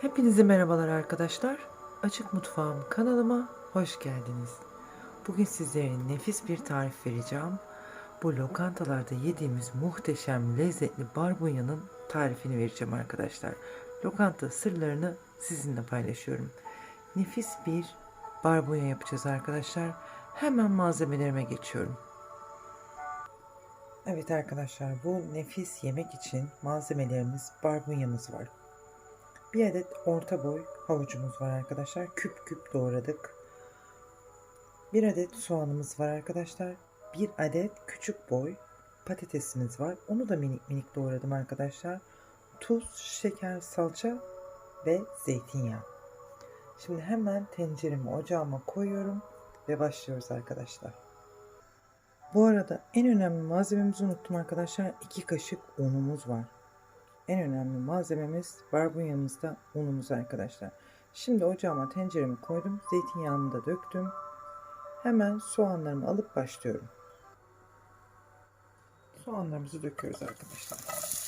Hepinize merhabalar arkadaşlar. Açık Mutfağım kanalıma hoş geldiniz. Bugün sizlere nefis bir tarif vereceğim. Bu lokantalarda yediğimiz muhteşem lezzetli barbunyanın tarifini vereceğim arkadaşlar. Lokanta sırlarını sizinle paylaşıyorum. Nefis bir barbunya yapacağız arkadaşlar. Hemen malzemelerime geçiyorum. Evet arkadaşlar bu nefis yemek için malzemelerimiz barbunyamız var. Bir adet orta boy havucumuz var arkadaşlar. Küp küp doğradık. Bir adet soğanımız var arkadaşlar. Bir adet küçük boy patatesimiz var. Onu da minik minik doğradım arkadaşlar. Tuz, şeker, salça ve zeytinyağı. Şimdi hemen tenceremi ocağıma koyuyorum ve başlıyoruz arkadaşlar. Bu arada en önemli malzememizi unuttum arkadaşlar. 2 kaşık unumuz var. En önemli malzememiz barbunyamızda unumuz arkadaşlar. Şimdi ocağıma tenceremi koydum. Zeytinyağımı da döktüm. Hemen soğanlarımı alıp başlıyorum. Soğanlarımızı döküyoruz arkadaşlar.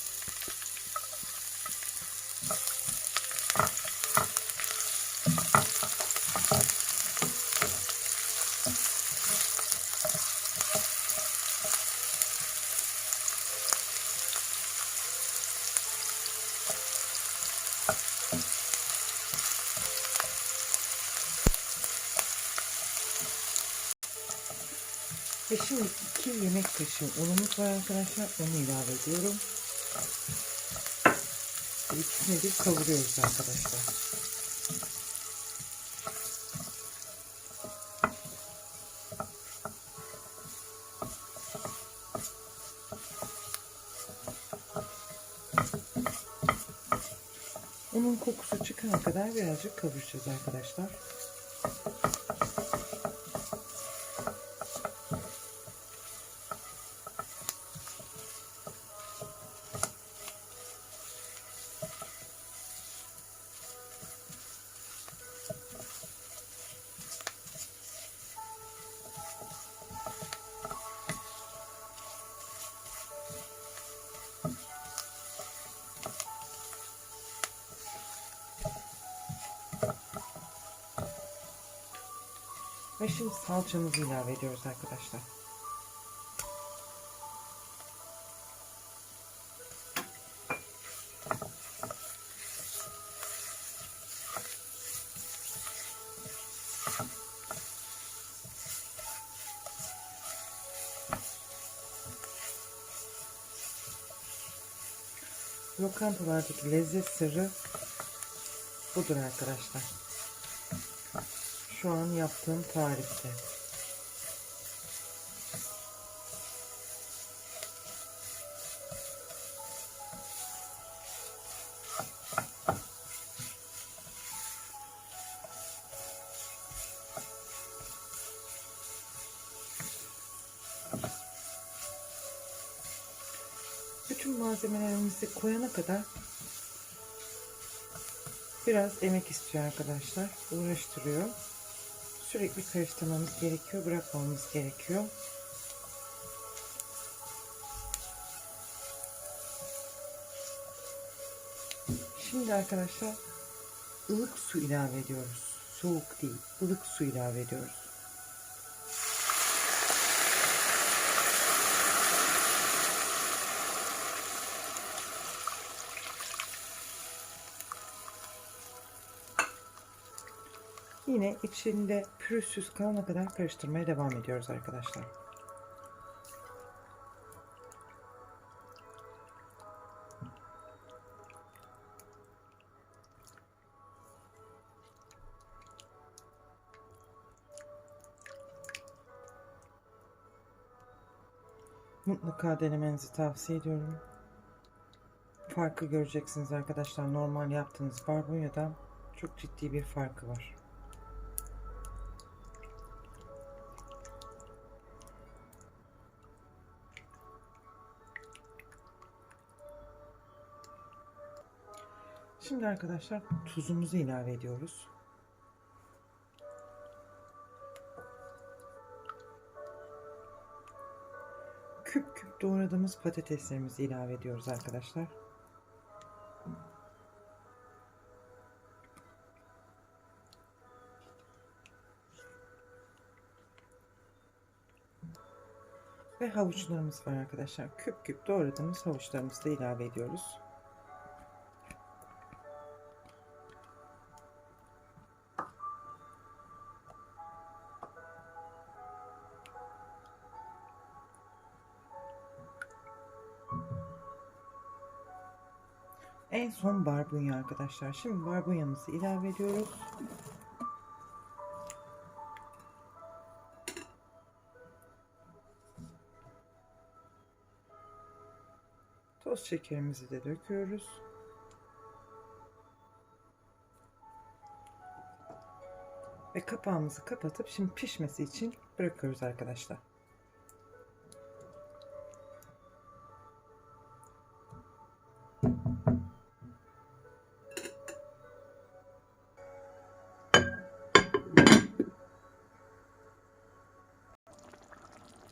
Ve şimdi 2 yemek kaşığı unumuz var arkadaşlar. Onu ilave ediyorum. Ve İkisini bir kavuruyoruz arkadaşlar. Unun kokusu çıkana kadar birazcık kavuracağız arkadaşlar. Ve şimdi salçamızı ilave ediyoruz arkadaşlar. Lokantalardaki lezzet sırrı budur arkadaşlar. Şu an yaptığım tarifte. Bütün malzemelerimizi koyana kadar biraz emek istiyor arkadaşlar. Uğraştırıyor. Sürekli karıştırmamız gerekiyor. Bırakmamamız gerekiyor. Şimdi arkadaşlar ılık su ilave ediyoruz. Soğuk değil, ılık su ilave ediyoruz. Yine içinde pürüzsüz kalana kadar karıştırmaya devam ediyoruz arkadaşlar. Mutlaka denemenizi tavsiye ediyorum. Farkı göreceksiniz arkadaşlar. Normal yaptığınız barbunyadan çok ciddi bir farkı var. Şimdi arkadaşlar tuzumuzu ilave ediyoruz. Küp küp doğradığımız patateslerimizi ilave ediyoruz arkadaşlar. Ve havuçlarımız var arkadaşlar. Küp küp doğradığımız havuçlarımızı da ilave ediyoruz. En son barbunya arkadaşlar. Şimdi barbunyamızı ilave ediyoruz. Toz şekerimizi de döküyoruz. Ve kapağımızı kapatıp şimdi pişmesi için bırakıyoruz arkadaşlar.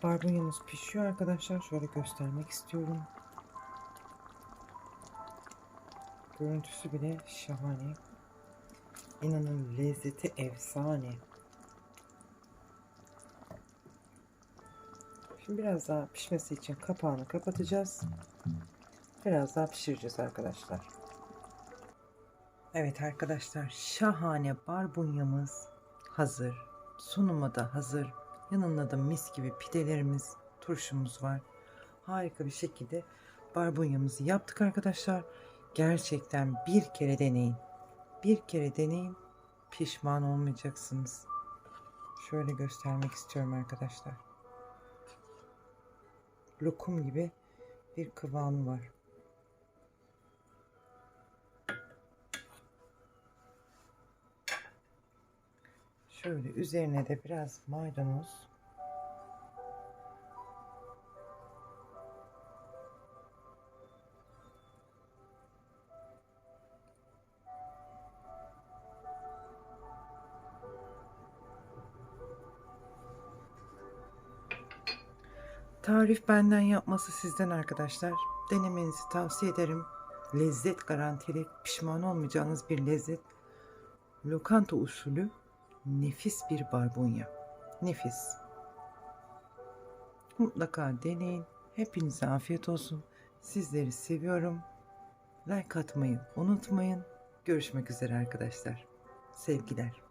Barbunyamız pişiyor arkadaşlar. Şöyle göstermek istiyorum. Görüntüsü bile şahane. İnanın lezzeti efsane. Şimdi biraz daha pişmesi için kapağını kapatacağız. Biraz daha pişireceğiz arkadaşlar. Evet arkadaşlar şahane barbunyamız hazır. Sunuma da hazır. Yanında da mis gibi pidelerimiz, turşumuz var. Harika bir şekilde barbunyamızı yaptık arkadaşlar. Gerçekten bir kere deneyin. Bir kere deneyin. Pişman olmayacaksınız. Şöyle göstermek istiyorum arkadaşlar. Lokum gibi bir kıvamı var. Şöyle üzerine de biraz maydanoz. Tarif benden yapması sizden arkadaşlar. Denemenizi tavsiye ederim. Lezzet garantili, pişman olmayacağınız bir lezzet. Lokanta usulü nefis bir barbunya. Nefis. Mutlaka deneyin. Hepinize afiyet olsun. Sizleri seviyorum. Like atmayı unutmayın. Görüşmek üzere arkadaşlar. Sevgiler.